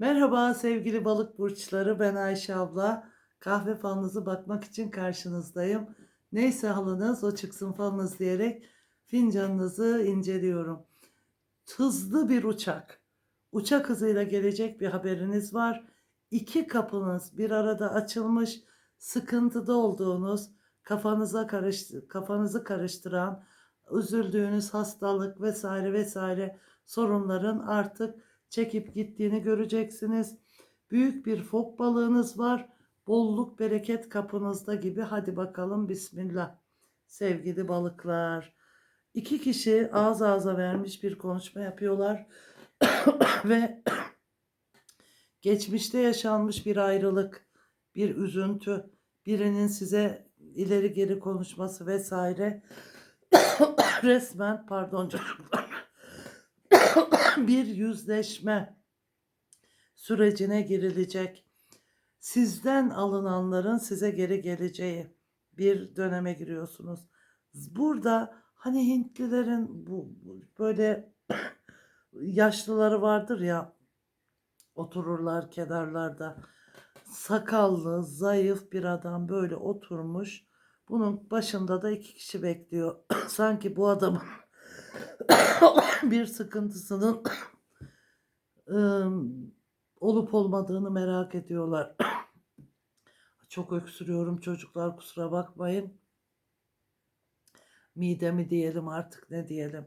Merhaba sevgili balık burçları ben Ayşe abla. Kahve falınızı bakmak için karşınızdayım. Neyse halınız o çıksın falınız diyerek fincanınızı inceliyorum. Hızlı bir uçak. Uçak hızıyla gelecek bir haberiniz var. İki kapınız bir arada açılmış, sıkıntıda olduğunuz, kafanıza karıştı, kafanızı karıştıran, üzüldüğünüz hastalık vesaire vesaire sorunların artık çekip gittiğini göreceksiniz. Büyük bir fok balığınız var. Bolluk bereket kapınızda gibi. Hadi bakalım bismillah. Sevgili balıklar. İki kişi ağız ağza vermiş bir konuşma yapıyorlar. Ve geçmişte yaşanmış bir ayrılık, bir üzüntü, birinin size ileri geri konuşması vesaire resmen pardon çocuklar bir yüzleşme sürecine girilecek. Sizden alınanların size geri geleceği bir döneme giriyorsunuz. Burada hani Hintlilerin bu böyle yaşlıları vardır ya otururlar kenarlarda. Sakallı, zayıf bir adam böyle oturmuş. Bunun başında da iki kişi bekliyor. Sanki bu adamın bir sıkıntısının olup olmadığını merak ediyorlar. Çok öksürüyorum çocuklar kusura bakmayın. Midemi diyelim artık ne diyelim.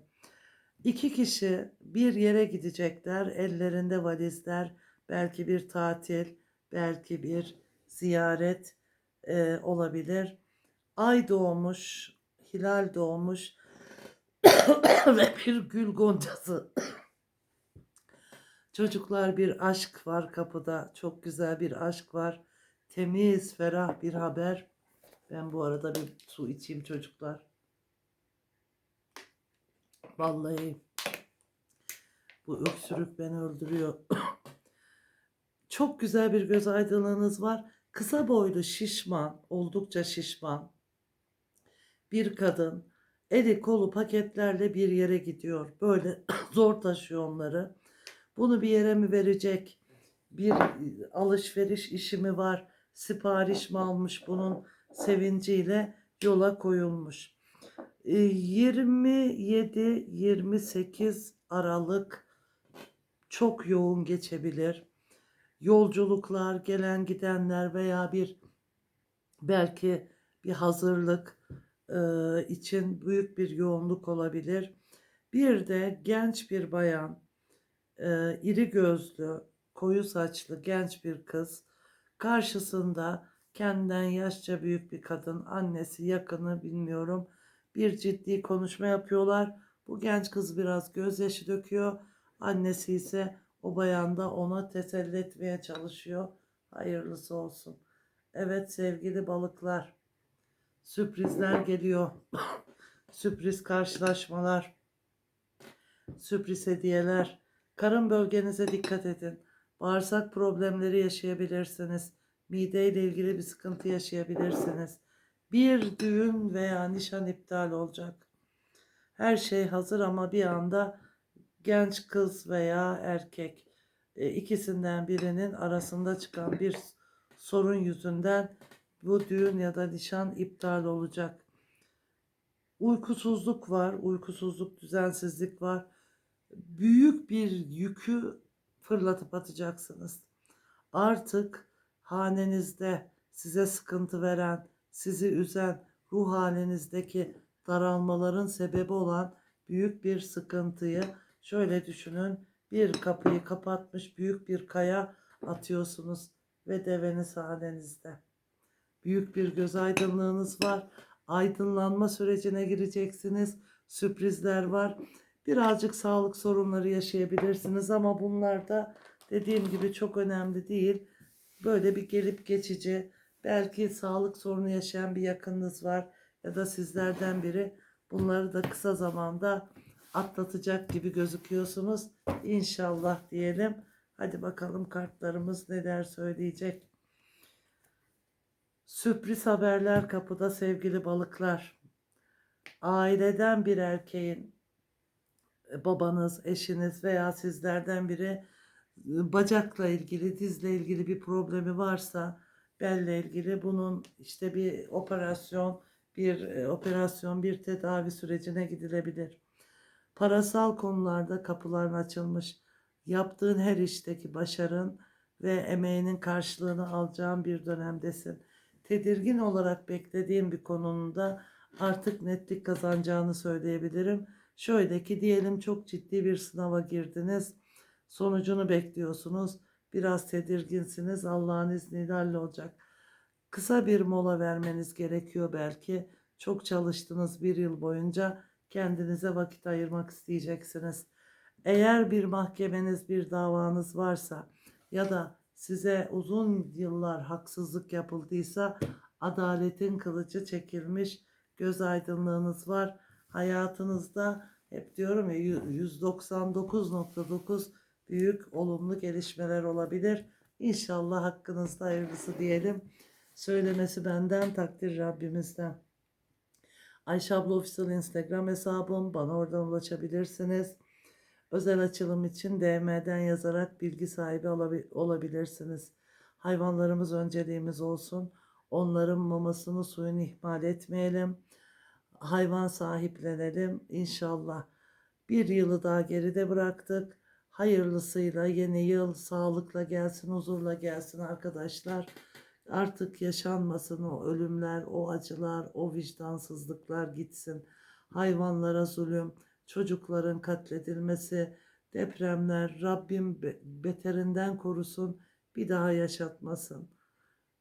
İki kişi bir yere gidecekler. Ellerinde valizler. Belki bir tatil, belki bir ziyaret e, olabilir. Ay doğmuş, hilal doğmuş ve bir gül goncası. Çocuklar bir aşk var kapıda. Çok güzel bir aşk var. Temiz, ferah bir haber. Ben bu arada bir su içeyim çocuklar. Vallahi bu öksürük beni öldürüyor. Çok güzel bir göz aydınlığınız var. Kısa boylu, şişman, oldukça şişman bir kadın eli kolu paketlerle bir yere gidiyor. Böyle zor taşıyor onları. Bunu bir yere mi verecek? Bir alışveriş işi mi var? Sipariş mi almış bunun sevinciyle yola koyulmuş. Ee, 27-28 Aralık çok yoğun geçebilir. Yolculuklar, gelen gidenler veya bir belki bir hazırlık e, için büyük bir yoğunluk olabilir. Bir de genç bir bayan, iri gözlü, koyu saçlı genç bir kız karşısında kendinden yaşça büyük bir kadın, annesi, yakını bilmiyorum. Bir ciddi konuşma yapıyorlar. Bu genç kız biraz gözyaşı döküyor. Annesi ise o bayan da ona teselli etmeye çalışıyor. Hayırlısı olsun. Evet sevgili balıklar. Sürprizler geliyor. Sürpriz karşılaşmalar. Sürpriz hediyeler. Karın bölgenize dikkat edin. Bağırsak problemleri yaşayabilirsiniz. Mide ile ilgili bir sıkıntı yaşayabilirsiniz. Bir düğün veya nişan iptal olacak. Her şey hazır ama bir anda genç kız veya erkek e, ikisinden birinin arasında çıkan bir sorun yüzünden bu düğün ya da nişan iptal olacak. Uykusuzluk var, uykusuzluk, düzensizlik var. Büyük bir yükü fırlatıp atacaksınız. Artık hanenizde size sıkıntı veren, sizi üzen, ruh halinizdeki daralmaların sebebi olan büyük bir sıkıntıyı şöyle düşünün. Bir kapıyı kapatmış büyük bir kaya atıyorsunuz ve deveniz hanenizde. Büyük bir göz aydınlığınız var. Aydınlanma sürecine gireceksiniz. Sürprizler var. Birazcık sağlık sorunları yaşayabilirsiniz ama bunlar da dediğim gibi çok önemli değil. Böyle bir gelip geçici, belki sağlık sorunu yaşayan bir yakınınız var ya da sizlerden biri bunları da kısa zamanda atlatacak gibi gözüküyorsunuz. İnşallah diyelim. Hadi bakalım kartlarımız neler söyleyecek. Sürpriz haberler kapıda sevgili balıklar. Aileden bir erkeğin e, babanız, eşiniz veya sizlerden biri bacakla ilgili, dizle ilgili bir problemi varsa, belle ilgili bunun işte bir operasyon, bir e, operasyon, bir tedavi sürecine gidilebilir. Parasal konularda kapıların açılmış. Yaptığın her işteki başarın ve emeğinin karşılığını alacağın bir dönemdesin. Tedirgin olarak beklediğim bir konunun da artık netlik kazanacağını söyleyebilirim. Şöyle ki diyelim çok ciddi bir sınava girdiniz. Sonucunu bekliyorsunuz. Biraz tedirginsiniz. Allah'ın izniyle hallolacak. Kısa bir mola vermeniz gerekiyor belki. Çok çalıştınız bir yıl boyunca. Kendinize vakit ayırmak isteyeceksiniz. Eğer bir mahkemeniz, bir davanız varsa ya da size uzun yıllar haksızlık yapıldıysa adaletin kılıcı çekilmiş, göz aydınlığınız var. Hayatınızda hep diyorum ya yü- 199.9 büyük olumlu gelişmeler olabilir. İnşallah hakkınızda hayırlısı diyelim. Söylemesi benden, takdir Rabbimizden. Ayşe abla Official Instagram hesabım. Bana oradan ulaşabilirsiniz. Özel açılım için DM'den yazarak bilgi sahibi olabi- olabilirsiniz. Hayvanlarımız önceliğimiz olsun. Onların mamasını suyunu ihmal etmeyelim. Hayvan sahiplenelim inşallah. Bir yılı daha geride bıraktık. Hayırlısıyla yeni yıl sağlıkla gelsin, huzurla gelsin arkadaşlar. Artık yaşanmasın o ölümler, o acılar, o vicdansızlıklar gitsin. Hayvanlara zulüm, çocukların katledilmesi, depremler Rabbim be- beterinden korusun, bir daha yaşatmasın.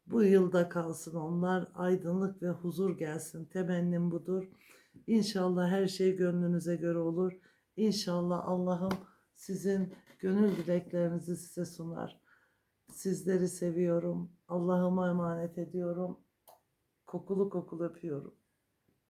Bu yılda kalsın onlar, aydınlık ve huzur gelsin. Temennim budur. İnşallah her şey gönlünüze göre olur. İnşallah Allah'ım sizin gönül dileklerinizi size sunar. Sizleri seviyorum. Allah'ıma emanet ediyorum. Kokulu kokulu öpüyorum.